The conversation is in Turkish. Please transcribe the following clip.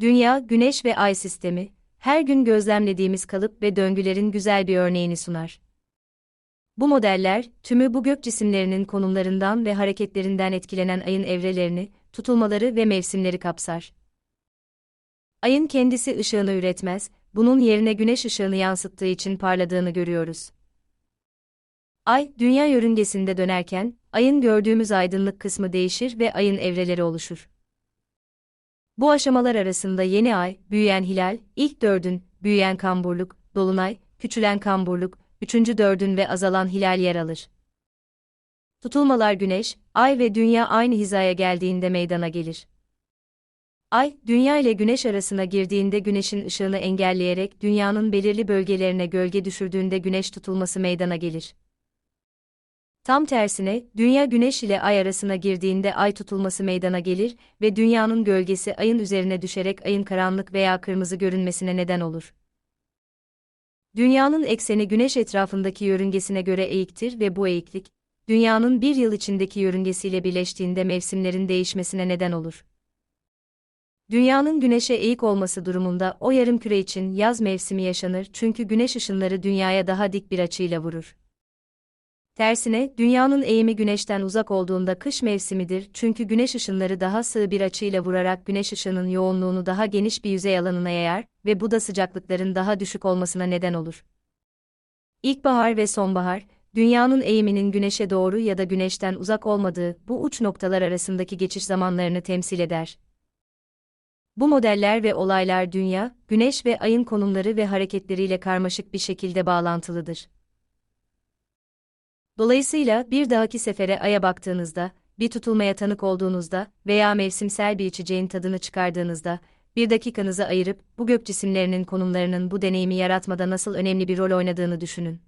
Dünya, Güneş ve Ay sistemi, her gün gözlemlediğimiz kalıp ve döngülerin güzel bir örneğini sunar. Bu modeller, tümü bu gök cisimlerinin konumlarından ve hareketlerinden etkilenen ayın evrelerini, tutulmaları ve mevsimleri kapsar. Ayın kendisi ışığını üretmez, bunun yerine güneş ışığını yansıttığı için parladığını görüyoruz. Ay, dünya yörüngesinde dönerken, ayın gördüğümüz aydınlık kısmı değişir ve ayın evreleri oluşur. Bu aşamalar arasında yeni ay, büyüyen hilal, ilk dördün, büyüyen kamburluk, dolunay, küçülen kamburluk, üçüncü dördün ve azalan hilal yer alır. Tutulmalar güneş, ay ve dünya aynı hizaya geldiğinde meydana gelir. Ay, dünya ile güneş arasına girdiğinde güneşin ışığını engelleyerek dünyanın belirli bölgelerine gölge düşürdüğünde güneş tutulması meydana gelir. Tam tersine, dünya güneş ile ay arasına girdiğinde ay tutulması meydana gelir ve dünyanın gölgesi ayın üzerine düşerek ayın karanlık veya kırmızı görünmesine neden olur. Dünyanın ekseni güneş etrafındaki yörüngesine göre eğiktir ve bu eğiklik, dünyanın bir yıl içindeki yörüngesiyle birleştiğinde mevsimlerin değişmesine neden olur. Dünyanın güneşe eğik olması durumunda o yarım küre için yaz mevsimi yaşanır çünkü güneş ışınları dünyaya daha dik bir açıyla vurur. Tersine, dünyanın eğimi güneşten uzak olduğunda kış mevsimidir çünkü güneş ışınları daha sığ bir açıyla vurarak güneş ışığının yoğunluğunu daha geniş bir yüzey alanına yayar ve bu da sıcaklıkların daha düşük olmasına neden olur. İlkbahar ve sonbahar, dünyanın eğiminin güneşe doğru ya da güneşten uzak olmadığı bu uç noktalar arasındaki geçiş zamanlarını temsil eder. Bu modeller ve olaylar dünya, güneş ve ayın konumları ve hareketleriyle karmaşık bir şekilde bağlantılıdır. Dolayısıyla bir dahaki sefere aya baktığınızda, bir tutulmaya tanık olduğunuzda veya mevsimsel bir içeceğin tadını çıkardığınızda, bir dakikanızı ayırıp bu gök cisimlerinin konumlarının bu deneyimi yaratmada nasıl önemli bir rol oynadığını düşünün.